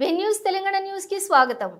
Venues Telangana న్యూస్కి స్వాగతం.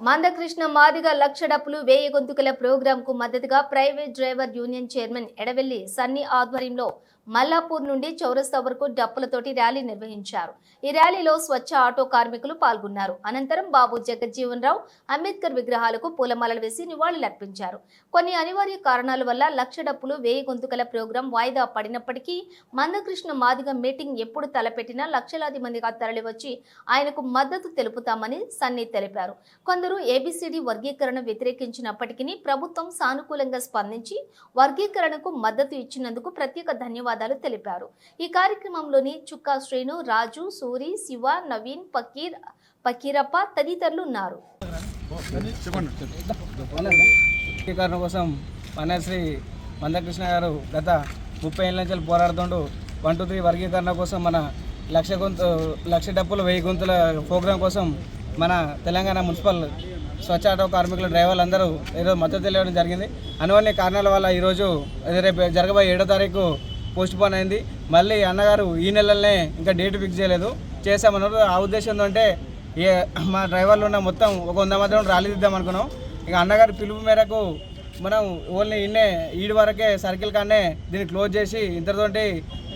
మందకృష్ణ మాదిగ లక్ష డప్పులు వేయ గొంతుకల ప్రోగ్రాంకు మద్దతుగా private driver union chairman Edavelli Sunny ఆధ్వర్యంలో మల్లాపూర్ నుండి చౌరస్తా వరకు డప్పులతోటి ర్యాలీ నిర్వహించారు. ఈ ర్యాలీలో స్వచ్ఛ ఆటో కార్మికులు పాల్గొన్నారు. అనంతరం బాబు జగజ్జీవన్ రావు అంబేద్కర్ విగ్రహాలకు పూలమాలలు వేసి నివాళులర్పించారు కొన్ని అనివార్య కారణాల వల్ల లక్ష డప్పులు వేయి గొంతుకల ప్రోగ్రాం వాయిదా పడినప్పటికీ మందకృష్ణ మాదిగ మీటింగ్ ఎప్పుడు తలపెట్టినా లక్షలాది మందిగా తరలివచ్చి ఆయనకు మద్దతు తెలుపుతామని సన్నీ తెలిపారు. కొందరు ఏబిసిడి వర్గీకరణ వ్యతిరేకించినప్పటికీ ప్రభుత్వం సానుకూలంగా స్పందించి వర్గీకరణకు మద్దతు ఇచ్చినందుకు ప్రత్యేక ధన్యవాదాలు తెలిపారు. ఈ కార్యక్రమంలోని చుక్కా శ్రేణు రాజు సూరి శివ నవీన్ పకీర్ పకీరప్ప తదితరులు ఉన్నారు. కోసం పన్నశ్రీ మందకృష్ణ గారు గత ముప్పై ఏళ్ళ నుంచి పోరాడుతుండు. వన్ టూ త్రీ వర్గీకరణ కోసం మన లక్ష గొంతు లక్ష డప్పులు వెయ్యి గొంతుల ప్రోగ్రాం కోసం మన తెలంగాణ మున్సిపల్ స్వచ్ఛ ఆటో కార్మికుల డ్రైవర్లు అందరూ ఈరోజు మద్దతు తెలియడం జరిగింది. అనువన్నీ కారణాల వల్ల ఈరోజు రేపు జరగబోయే ఏడో తారీఖు పోస్ట్ పోన్ అయింది. మళ్ళీ అన్నగారు ఈ నెలలనే ఇంకా డేట్ ఫిక్స్ చేయలేదు. చేసామన్నారు ఆ ఉద్దేశంతో అంటే ఏ మా డ్రైవర్లు ఉన్న మొత్తం ఒక వంద మాత్రం ర్యాలీ దిద్దాం అనుకున్నాం. ఇక అన్నగారి పిలుపు మేరకు మనం ఓన్లీ ఇన్నే ఈడి వరకే సర్కిల్ కానే దీన్ని క్లోజ్ చేసి ఇంతటితోటి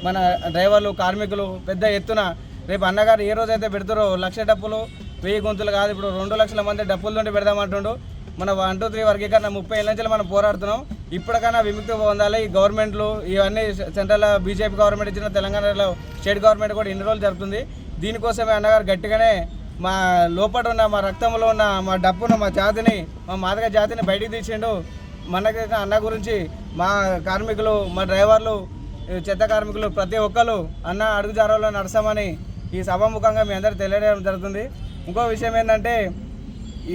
మన డ్రైవర్లు కార్మికులు పెద్ద ఎత్తున రేపు అన్నగారు ఏ రోజైతే పెడతారో లక్ష డప్పులు వెయ్యి గొంతులు కాదు ఇప్పుడు రెండు లక్షల మంది డప్పులతోటి పెడదామంటుండు మన వన్ టూ త్రీ వర్గీకరణ ముప్పై ఏళ్ళ నుంచి మనం పోరాడుతున్నాం. ఇప్పటికైనా విముక్తి పొందాలి. ఈ గవర్నమెంట్లు ఇవన్నీ సెంట్రల్ బీజేపీ గవర్నమెంట్ ఇచ్చిన తెలంగాణలో స్టేట్ గవర్నమెంట్ కూడా ఇన్ని రోజులు జరుగుతుంది దీనికోసమే అన్నగారు గట్టిగానే మా లోపల ఉన్న మా రక్తంలో ఉన్న మా డప్పును మా జాతిని మా మాదక జాతిని బయటికి తీసిండు. మనకి అన్న గురించి మా కార్మికులు మా డ్రైవర్లు చెత్త కార్మికులు ప్రతి ఒక్కరు అన్న అడుగు జారోలో నడసామని ఈ సభాముఖంగా మీ అందరూ తెలియడం జరుగుతుంది. ఇంకో విషయం ఏంటంటే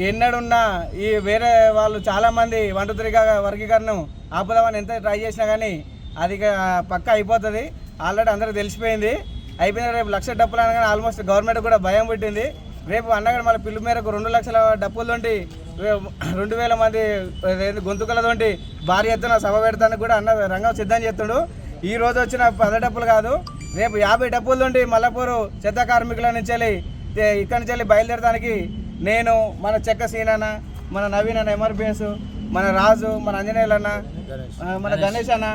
ఎన్నడున్నా ఈ వేరే వాళ్ళు చాలామంది వంట వర్గీకరణం వర్గీకరణ ఆపుదామని ఎంత ట్రై చేసినా కానీ అది పక్క అయిపోతుంది. ఆల్రెడీ అందరికీ తెలిసిపోయింది. అయిపోయిన రేపు లక్ష డబ్బులు అనగానే ఆల్మోస్ట్ గవర్నమెంట్ కూడా భయం పెట్టింది. రేపు అన్నగారు మళ్ళీ పిల్లు మేరకు రెండు లక్షల డబ్బులతోటి రెండు వేల మంది అదేంటి గొంతుకలతోటి భారీ ఎత్తున సభ పెడతానికి కూడా అన్న రంగం సిద్ధం చేస్తాడు. ఈ రోజు వచ్చిన పద డబ్బులు కాదు. రేపు యాభై డబ్బులతోటి మల్లపూరు చెత్త కార్మికుల నుంచి వెళ్ళి ఇక్కడి నుంచి వెళ్ళి బయలుదేరడానికి నేను మన చెక్క సీనన్న మన నవీన్ అన్న ఎంఆర్పిఎస్ మన రాజు మన అంజనేయులు అన్న ఆ, మన గణేష్ అన్న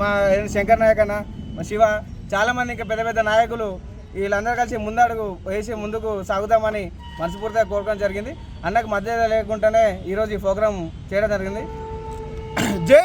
మా శంకర్ నాయక్ అన్న మా శివ చాలామంది ఇంకా పెద్ద పెద్ద నాయకులు వీళ్ళందరూ కలిసి ముందడుగు వేసి ముందుకు సాగుదామని మనస్ఫూర్తిగా కోరుకోవడం జరిగింది. అన్నకు మధ్య లేకుండానే ఈరోజు ఈ ప్రోగ్రాం చేయడం జరిగింది. జై